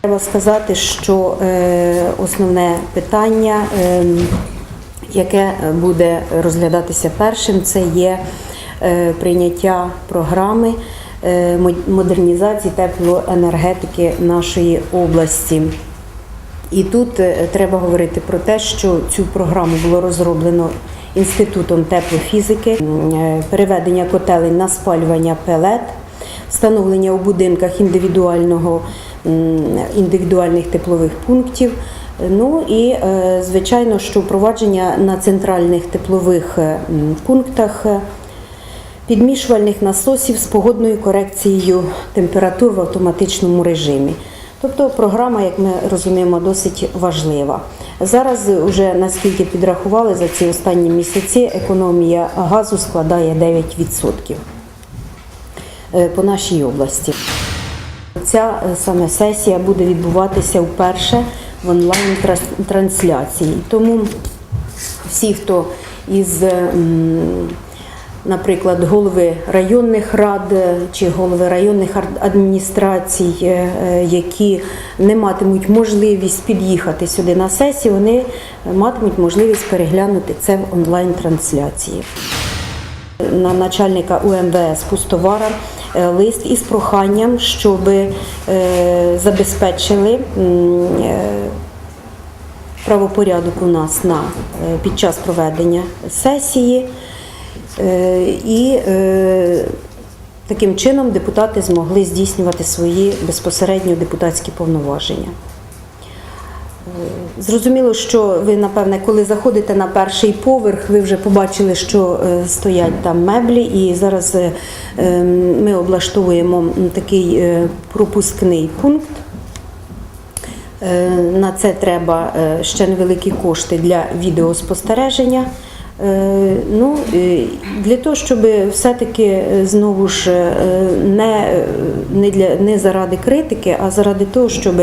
Треба сказати, що е, основне питання, е, яке буде розглядатися першим, це є е, прийняття програми модернізації теплоенергетики нашої області. І тут треба говорити про те, що цю програму було розроблено інститутом теплофізики, переведення котелень на спалювання пелет, встановлення у будинках індивідуального, індивідуальних теплових пунктів. Ну і е, звичайно, що впровадження на центральних теплових е, пунктах е, підмішувальних насосів з погодною корекцією температур в автоматичному режимі. Тобто програма, як ми розуміємо, досить важлива. Зараз вже наскільки підрахували за ці останні місяці, економія газу складає 9% е, по нашій області. Ця е, саме сесія буде відбуватися вперше в онлайн трас- трансляції. Тому всі, хто із, наприклад, голови районних рад е, чи голови районних адміністрацій, е, е, які не матимуть можливість під'їхати сюди на сесію, вони матимуть можливість переглянути це в онлайн трансляції на начальника УМВС Пустовара е, лист із проханням, щоб е, забезпечили е, правопорядок у нас на, е, під час проведення сесії. Е, І е, таким чином депутати змогли здійснювати свої безпосередньо депутатські повноваження. Зрозуміло, що ви, напевне, коли заходите на перший поверх, ви вже побачили, що е, стоять там меблі, і зараз е, е, ми облаштовуємо такий е, пропускний пункт. На це треба ще невеликі кошти для відеоспостереження. Е, Ну, для того, щоб все-таки е, знову ж е, не, не, для, не заради критики, а заради того, щоб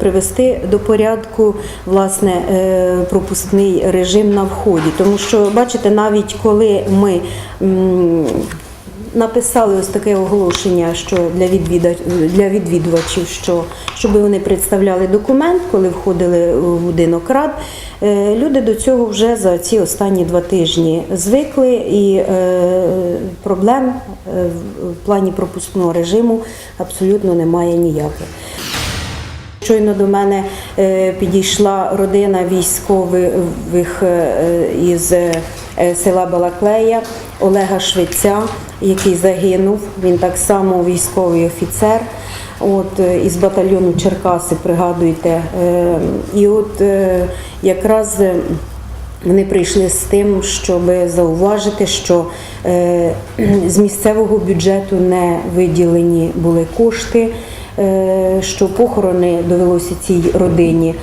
привести до порядку власне пропускний режим на вході. Тому що, бачите, навіть коли ми написали ось таке оголошення, що для для відвідувачів, що щоб вони представляли документ, коли входили в будинок рад. Е, Люди до цього вже за ці останні два тижні звикли, і е, проблем е, в плані пропускного режиму абсолютно немає ніяких. Щойно до мене е, підійшла родина військових е, із е, села Балаклея Олега Швеця, який загинув. Він так само військовий офіцер. От із батальйону Черкаси, пригадуйте. І от якраз вони прийшли з тим, щоб зауважити, що з місцевого бюджету не виділені були кошти, що похорони довелося цій родині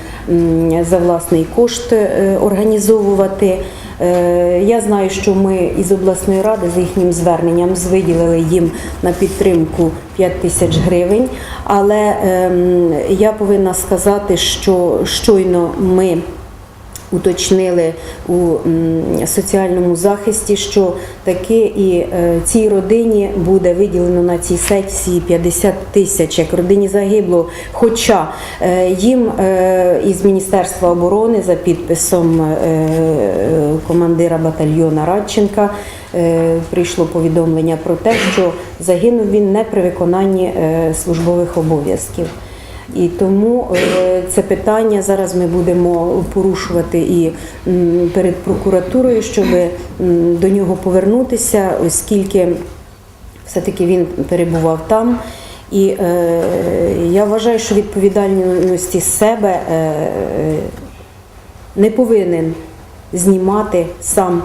за власний кошт е, організовувати. Е, Я знаю, що ми із обласної ради за їхнім зверненням виділили їм на підтримку 5 тисяч гривень. Але ем, я повинна сказати, що щойно ми уточнили у соціальному захисті, що таки і е, цій родині буде виділено на цій сесії 50 тисяч як родині загиблого. Хоча е, їм е, із Міністерства оборони за підписом командира батальйона Радченка прийшло повідомлення про те, що загинув він не при виконанні службових обов'язків. І тому е, це питання зараз ми будемо порушувати і перед прокуратурою, щоб до нього повернутися, оскільки все-таки він перебував там. І е, я вважаю, що відповідальності себе е, не повинен знімати сам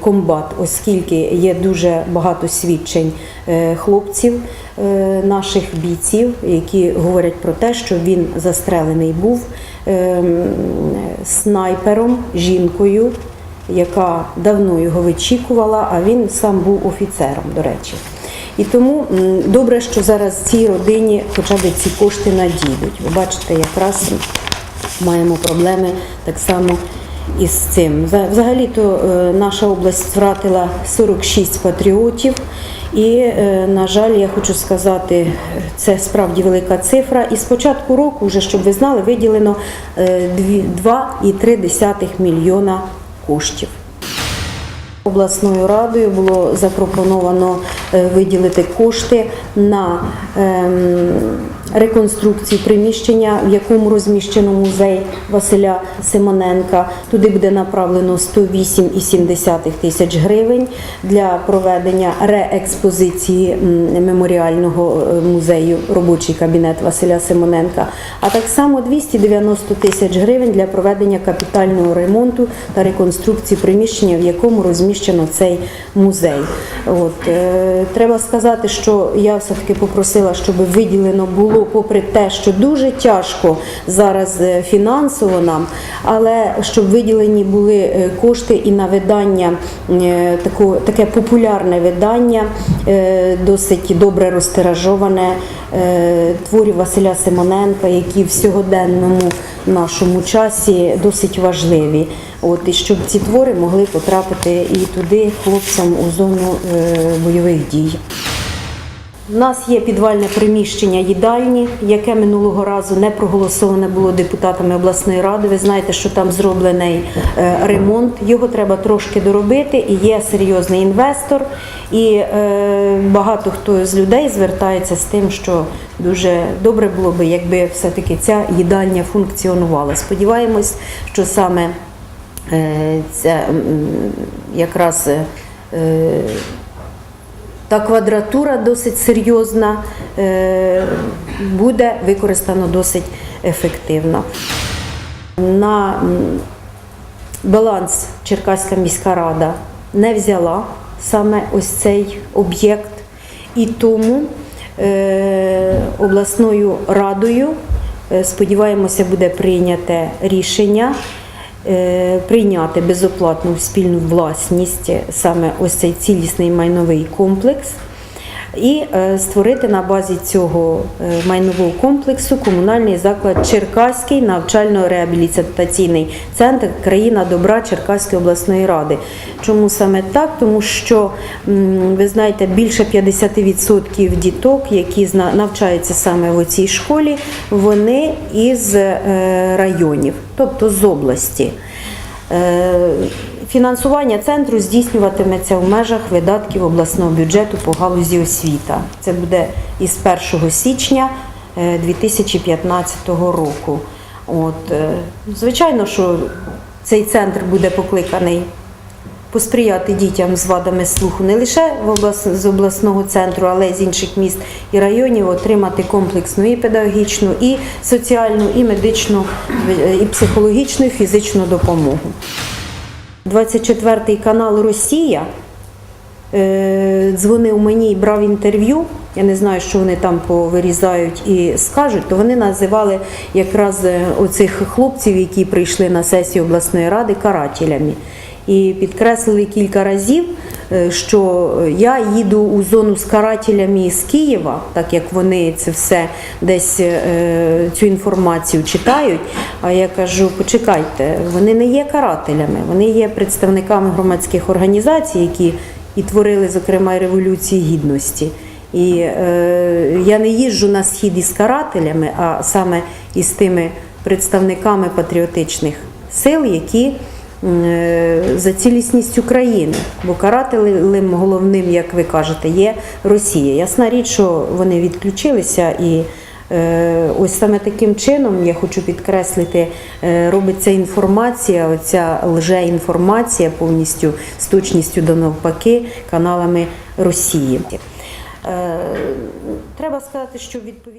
комбат, оскільки є дуже багато свідчень е, хлопців, е, наших бійців, які говорять про те, що він застрелений був е, снайпером, жінкою, яка давно його вичікувала, а він сам був офіцером, до речі. І тому добре, що зараз цій родині хоча б ці кошти надійдуть. Ви бачите, якраз маємо проблеми так само із цим. За- Взагалі-то е, наша область втратила 46 патріотів. І, е, на жаль, я хочу сказати, це справді велика цифра. І з початку року, вже щоб ви знали, виділено е, 2,3 мільйона коштів. Обласною радою було запропоновано е, виділити кошти на ем, реконструкцію приміщення, в якому розміщено музей Василя Симоненка. Туди буде направлено 108,7 тисяч гривень для проведення реекспозиції меморіального е, музею робочий кабінет Василя Симоненка, а так само 290 тисяч гривень для проведення капітального ремонту та реконструкції приміщення, в якому розміщено цей музей. От е, треба сказати, що я все таки попросила, щоб виділено було, попри те, що дуже тяжко зараз е, фінансово нам, але щоб виділені були е, кошти і на видання е, таке популярне видання, досить добре розтиражоване творів Василя Симоненка, які в сьогоденному нашому часі досить важливі. От і щоб ці твори могли потрапити і туди хлопцям у зону бойових дій. У нас є підвальне приміщення їдальні, яке минулого разу не проголосоване було депутатами обласної ради. Ви знаєте, що там зроблений е, ремонт. Його треба трошки доробити. І є серйозний інвестор. І е, багато хто з людей звертається з тим, що дуже добре було би, якби все-таки ця їдальня функціонувала. Сподіваємось, що саме е, ця якраз. Та квадратура досить серйозна, е, буде використано досить ефективно. На баланс Черкаська міська рада не взяла саме ось цей об'єкт, і тому е, обласною радою, е, сподіваємося, буде прийняте рішення прийняти безоплатну спільну власність саме ось цей цілісний майновий комплекс. І е, створити на базі цього е, майнового комплексу комунальний заклад Черкаський навчально-реабілітаційний центр Країна добра Черкаської обласної ради. Чому саме так? Тому що ви знаєте, більше 50% діток, які навчаються саме в цій школі, вони із е, районів, тобто з області. Е, Фінансування центру здійснюватиметься в межах видатків обласного бюджету по галузі освіта. Це буде із 1 січня е, 2015 року. От, е, звичайно, що цей центр буде покликаний посприяти дітям з вадами слуху не лише з обласного центру, але й з інших міст і районів отримати комплексну і педагогічну, і соціальну, і медичну, е, і психологічну, і фізичну допомогу. 24 канал Росія е, дзвонив мені і брав інтерв'ю. Я не знаю, що вони там повирізають і скажуть, то вони називали якраз е, оцих хлопців, які прийшли на сесію обласної ради, карателями. І підкреслили кілька разів, що я їду у зону з карателями з Києва, так як вони це все десь е, цю інформацію читають. А я кажу, почекайте, вони не є карателями, вони є представниками громадських організацій, які і творили, зокрема, революції гідності. І е, я не їжджу на схід із карателями, а саме із тими представниками патріотичних сил, які е, за цілісність України. Бо карателем головним, як ви кажете, є Росія. Ясна річ, що вони відключилися і. Е, Ось саме таким чином я хочу підкреслити, е, робиться інформація, оця лже-інформація повністю з точністю до навпаки каналами Росії. Е, Треба сказати, що відповідь.